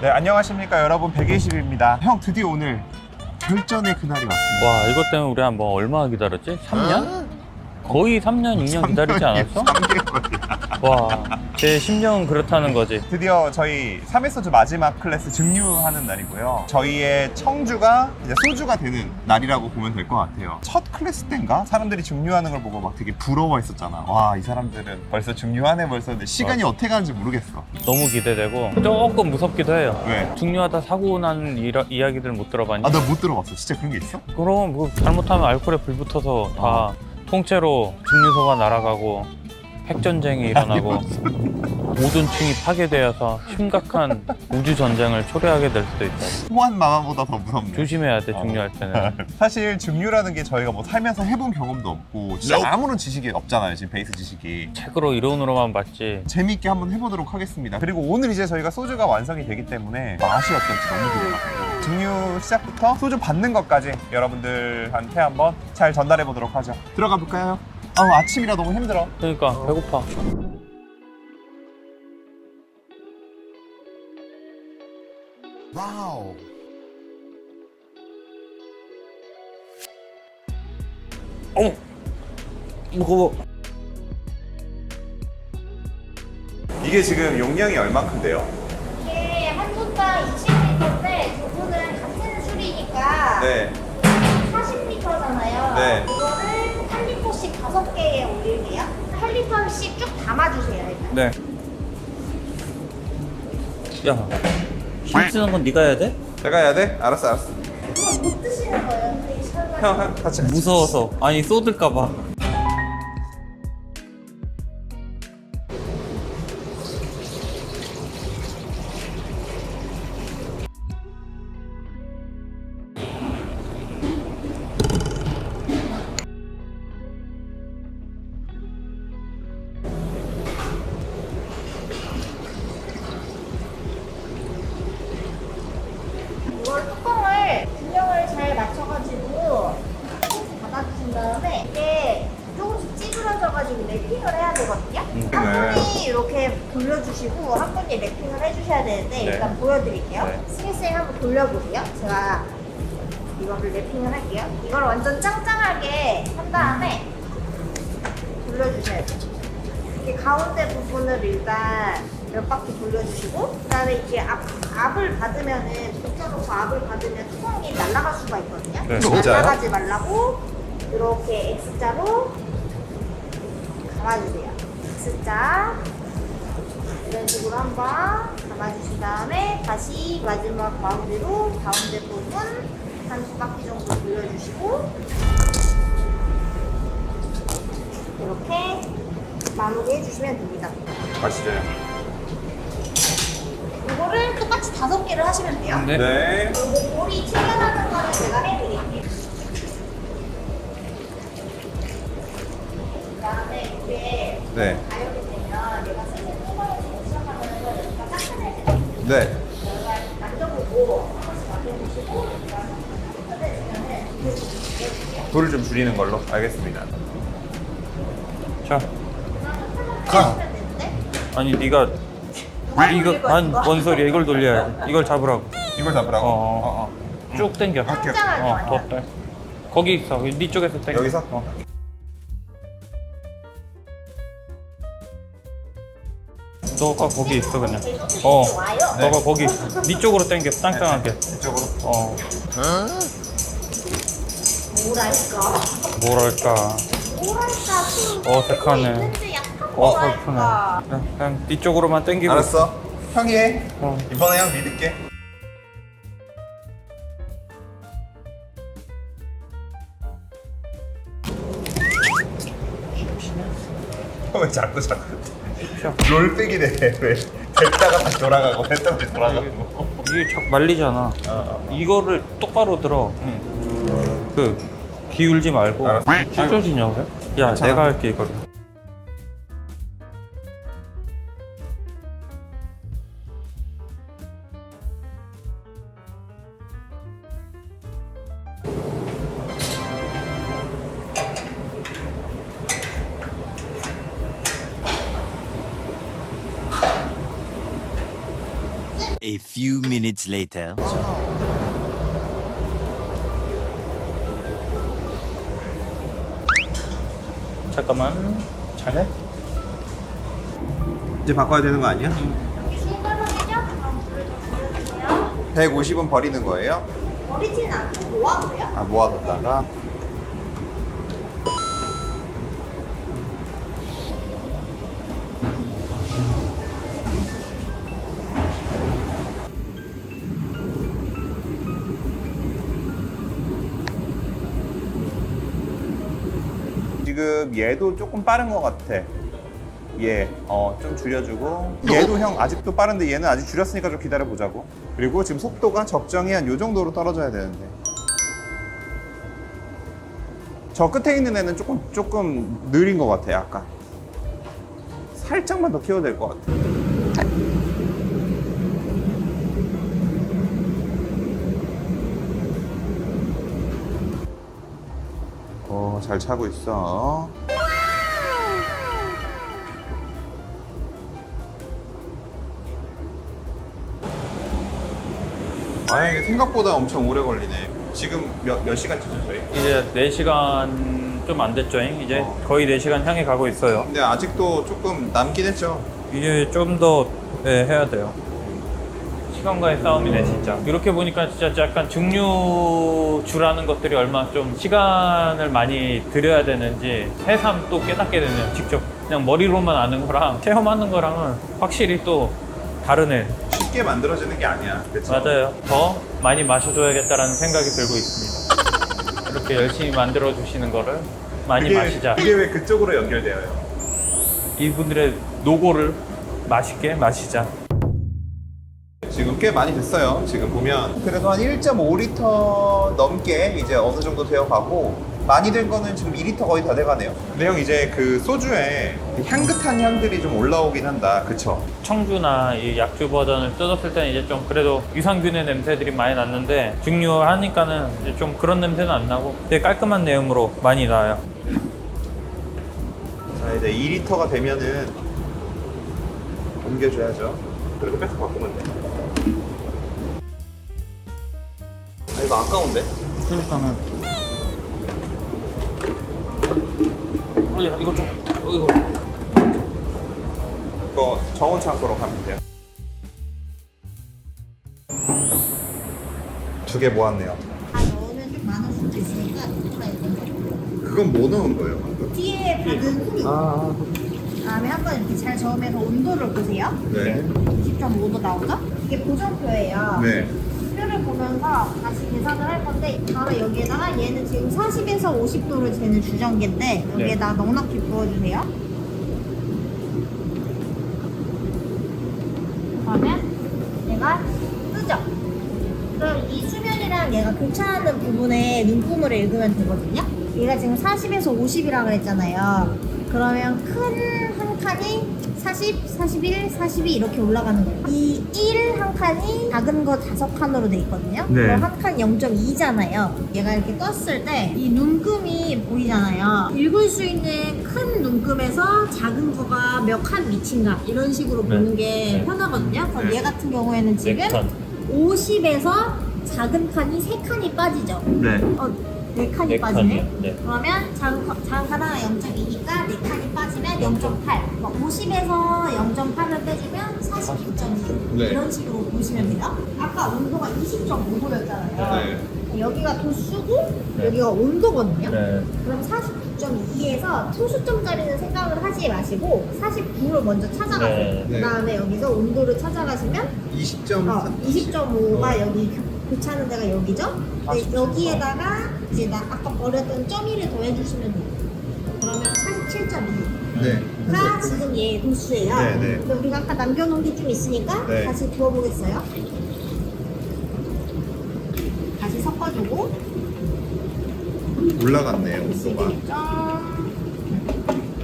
네, 안녕하십니까 여러분 120입니다. 형 드디어 오늘 결전의 그날이 왔습니다. 와 이것 때문에 우리 한번 얼마 기다렸지? 3년? 거의 3년, 2년 기다리지 않았어? 3개월이야. 와, 제 심정은 그렇다는 거지. 드디어 저희 3회 소주 마지막 클래스 증류하는 날이고요. 저희의 청주가 이제 소주가 되는 날이라고 보면 될 것 같아요. 첫 클래스 때인가? 사람들이 증류하는 걸 보고 막 되게 부러워했었잖아. 와, 이 사람들은 벌써 증류하네 벌써. 근데 시간이 어떻게 가는지 모르겠어. 너무 기대되고 조금 무섭기도 해요. 왜? 중요하다 사고 난 이라, 이야기들 못 들어봤니? 아, 나 못 들어봤어. 진짜 그런 게 있어? 그럼 뭐 잘못하면 알코올에 불 붙어서 다 통째로 증류소가 날아가고 핵전쟁이 일어나고 모든 층이 파괴되어서 심각한 우주 전쟁을 초래하게 될 수도 있다. 호환 마마보다 더 무섭네. 조심해야 돼 중요할 때는. 사실 증류라는 게 저희가 뭐 살면서 해본 경험도 없고 진짜 아무런 지식이 없잖아요. 지금 베이스 지식이. 책으로 이론으로만 봤지. 재미있게 한번 해보도록 하겠습니다. 그리고 오늘 이제 저희가 소주가 완성이 되기 때문에 맛이 어떨지 너무 기대가 증류 시작부터 소주 받는 것까지 여러분들한테 한번 잘 전달해 보도록 하죠. 들어가 볼까요? 아 아침이라 너무 힘들어. 그러니까 배고파. 와우. 어, 무거워. 이게 지금 용량이 얼마큼 돼요? 이게 한 분당 20리터인데 두 분은 같은 술이니까 네. 40리터잖아요. 네. 이거를 8리터씩 5개에 올릴게요. 8리터씩 쭉 담아주세요. 일단. 네. 야, 힘 쓰는 건 네가 해야 돼? 내가 해야 돼? 알았어 알았어. 그거 못 드시는 거예요. 되게. 형, 형 같이. 무서워서. 아니 쏟을까 봐. 가지고 랩핑을 해야 되거든요. 음. 한 분이 이렇게 돌려주시고 한 분이 랩핑을 해주셔야 되는데 네. 일단 보여드릴게요. 네. 스미스에 한번 돌려보세요. 제가 이거를 랩핑을 할게요. 이걸 완전 짱짱하게 한 다음에 돌려주셔야 돼요. 이렇게 가운데 부분을 일단 몇 바퀴 돌려주시고 그다음에 이제 앞, 압을 받으면은 붙여놓고 압을 받으면 뚜껑이 날아갈 수가 있거든요. 네. 진짜요? 날아가지 말라고 이렇게 X자로 감아주세요. X자 이런 식으로 한번 감아주신 다음에 다시 마지막 가운데로 가운데 부분 한 두 바퀴 정도 돌려주시고 이렇게 마무리 해주시면 됩니다. 가시죠. 이거를 똑같이 다섯 개를 하시면 돼요. 네. 네. 그리고 볼이 튀겨나는 거는 제가 해드릴게요. 요. 네. 따뜻해지면은 불을 좀 줄이는 걸로. 알겠습니다. 자, 가. 되는데 아니 네가 이거 아니 뭔 소리야? 이걸 돌려야지. 이걸 잡으라고. 이걸 잡으라고. 어, 어, 어. 쭉 당겨. 짱짱할 어. 더. 거기 있어. 네 쪽에서 당겨. 여기서? 어. 너가 거기 있어 그냥. 어. 와요. 너가 거기 네 쪽으로 당겨. 짱짱하게. 이쪽으로. 어. 뭐랄까 뭐랄까. 뭐랄까 그 어색하네. 있는데 약간 어설프네. 뭐랄까 그냥, 그냥 네 쪽으로만 당기고. 알았어. 형이 해. 어. 이번에 형 믿을게. 왜 자꾸 자꾸 롤백이 돼? 왜? 됐다가 다시 돌아가고 됐다가 다시 돌아가고 이게 자꾸 말리잖아. 이거를 똑바로 들어. 그 기울지 말고. 알았어. 찢어지냐고? 야. 내가 할게 이거를. Minutes later. 잠깐만. 잘해? 이제 바꿔야 되는 거 아니야? 신발이죠? 그럼 불러주세요. 150은 버리는 거예요? 버리진 않고 모아둬요. 아 모아뒀다가 지금 얘도 조금 빠른 것 같아. 얘, 어, 좀 줄여주고. 얘도 형 아직도 빠른데 얘는 아직 줄였으니까 좀 기다려보자고. 그리고 지금 속도가 적정히 한 요 정도로 떨어져야 되는데. 저 끝에 있는 애는 조금, 조금 느린 것 같아, 약간. 살짝만 더 키워도 될것 같아. 어, 잘 차고 있어. 아, 이게 생각보다 엄청 오래 걸리네. 지금 몇, 몇 시간 째죠 저희? 이제 4시간 좀 안 됐죠? 이제 어. 거의 4시간 향해 가고 있어요. 근데 아직도 조금 남긴 했죠. 이제 좀 더 해야 돼요. 시간과의 싸움이네 진짜. 이렇게 보니까 진짜 약간 증류주라는 것들이 얼마나 좀 시간을 많이 들여야 되는지 새삼 또 깨닫게 되네요. 직접 그냥 머리로만 아는 거랑 체험하는 거랑은 확실히 또 다르네. 쉽게 만들어지는 게 아니야. 그쵸? 맞아요. 더 많이 마셔줘야겠다라는 생각이 들고 있습니다. 이렇게 열심히 만들어 주시는 거를 많이 그게, 마시자. 그게 왜 그쪽으로 연결되어요? 이분들의 노고를 맛있게 마시자. 지금 꽤 많이 됐어요. 지금 보면 그래도 한 1.5리터 넘게 이제 어느 정도 되어 가고 많이 된 거는 지금 2리터 거의 다 돼가네요. 근데 형 이제 그 소주에 향긋한 향들이 좀 올라오긴 한다. 그쵸? 청주나 이 약주 버전을 뜯었을 때는 이제 좀 그래도 유산균의 냄새들이 많이 났는데 증류하니까는 이제 좀 그런 냄새는 안 나고 되게 깔끔한 내음으로 많이 나요. 자 이제 2리터가 되면은 옮겨줘야죠. 그리고 뺏어 바꾸면 돼. 이거 아까운데? 그러니까는 어, 야, 이거 좀 어, 이거 이거 정원 창고로 가면 돼요. 두 개 모았네요. 다 넣으면 좀 많을 수도 있으니까. 그건 뭐 넣은 거예요, 방금? 뒤에 받은 후리. 아, 다음에 한번 이렇게 잘 저으면서 온도를 보세요. 네. 20.5도 나오죠? 이게 보정표예요. 네. 보면서 다시 계산을 할 건데 바로 여기에다가 얘는 지금 40에서 50도를 재는 주전기인데 여기에다 넉넉히 부어주세요. 그러면 얘가 뜨죠? 그럼 이 수면이랑 얘가 교차하는 부분에 눈금을 읽으면 되거든요? 얘가 지금 40에서 50이라고 그랬잖아요. 그러면 큰 한 칸이 40, 41, 42 이렇게 올라가는 거예요. 이 1 한 칸이 작은 거 다섯 칸으로 돼 있거든요. 네. 그럼 한 칸 0.2잖아요. 얘가 이렇게 떴을 때 이 눈금이 보이잖아요. 읽을 수 있는 큰 눈금에서 작은 거가 몇 칸 미친가 이런 식으로 네. 보는 게 네. 편하거든요. 그럼 네. 얘 같은 경우에는 지금 네 칸. 50에서 작은 칸이 3칸이 빠지죠. 네. 어, 4칸이 네 빠지네. 칸이요. 네. 그러면 칸 하나 0.2니까 4칸이 빠지면 0.8. 50에서 0.8을 빼주면 49.2. 네. 이런 식으로 보시면 돼요. 아까 온도가 20.5도였잖아요. 네. 여기가 도수고 네. 여기가 온도거든요. 네. 그럼 49.2에서 소수점짜리는 생각을 하지 마시고 49를 먼저 찾아가세요. 네. 네. 그 다음에 여기서 온도를 찾아가시면 20점. 어, 20.5가 여기 교- 교차하는 데가 여기죠? 근데 47. 여기에다가 이제 나 아까 버렸던 점이를 더해주시면 돼요. 그러면 47.2가 네. 지금 얘 도수예요. 네, 네. 근데 우리가 아까 남겨놓은 게 좀 있으니까 네. 다시 부어보겠어요. 다시 섞어주고 올라갔네요, 온도가.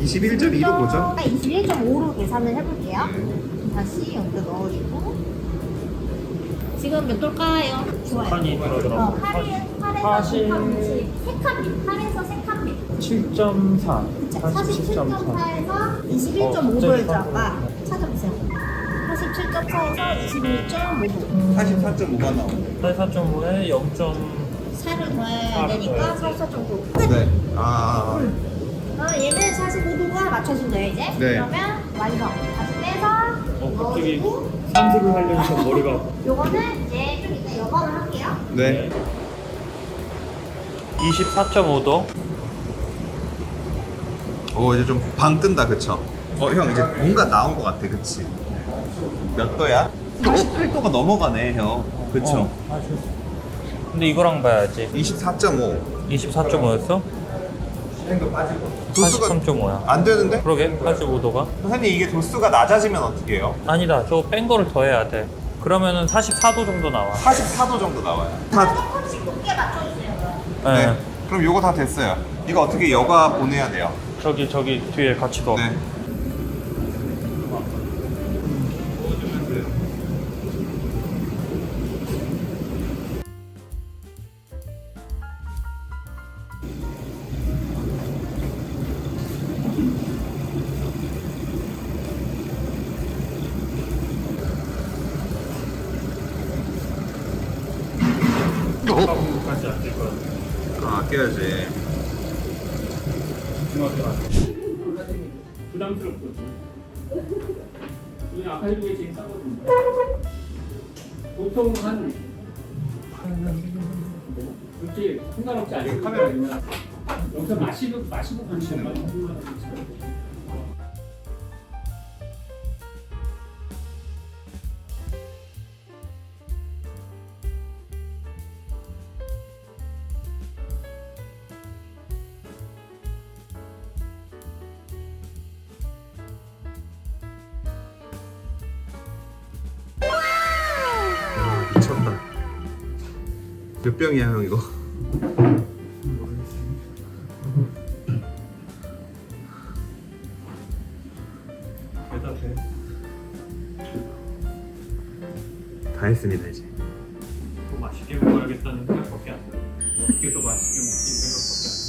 21점 21.2로 보죠. 21.5로 계산을 해볼게요. 네. 다시 여기다 넣어주고 지금 몇 돌까요? 좋아요. 칸이 들어들어. 어, 8에, 8에서 사실- 3칸, 3칸, 8에서 3칸. 7.4. 47.4에서 어, 21.5도였죠, 갑자기 아까. 찾아보세요. 47.4에서 26.5도 44.5가 나오네 84.5에 0. 살을 더해야 되니까 44.9 네. 아 어, 얘는 45도가 맞춰준 거예요 이제 네. 그러면 완성 다시 빼서 어, 갑자기 넣어주고 산수를 하려니까 머리가. 요거는 이제 좀 이따 여과를 할게요 네. 24.5도. 오 이제 좀 방 뜬다 그쵸? 어 형 이제 뭔가 나온 것 같아 그치? 몇 도야? 48도가 넘어가네 형 그쵸? 근데 이거랑 봐야지. 24.5 24.5였어? 도수가 83.5야. 안 되는데? 그러게, 85도가. 선생님 이게 도수가 낮아지면 어떻게 해요? 아니다, 저거 뺀 거를 더 해야 돼. 그러면은 44도 정도 나와. 44도 정도 나와요 다 조금씩 높게 맞춰주세요. 네. 네. 그럼 요거 다 됐어요 이거 어떻게 여과 보내야 돼요? 저기, 저기 뒤에 같이 둬. 네 아, 아껴야지 부담스럽거든. 보통 한 그렇게 상관없지 않아요. 카메라 마시고 마시고 가시는 거. 몇 병이야 형 이거? 다 했습니다 이제 더 맛있게 먹어야겠다는 생각밖에 안 돼. 어떻게 더 맛있게 먹지 생각밖에 안 돼.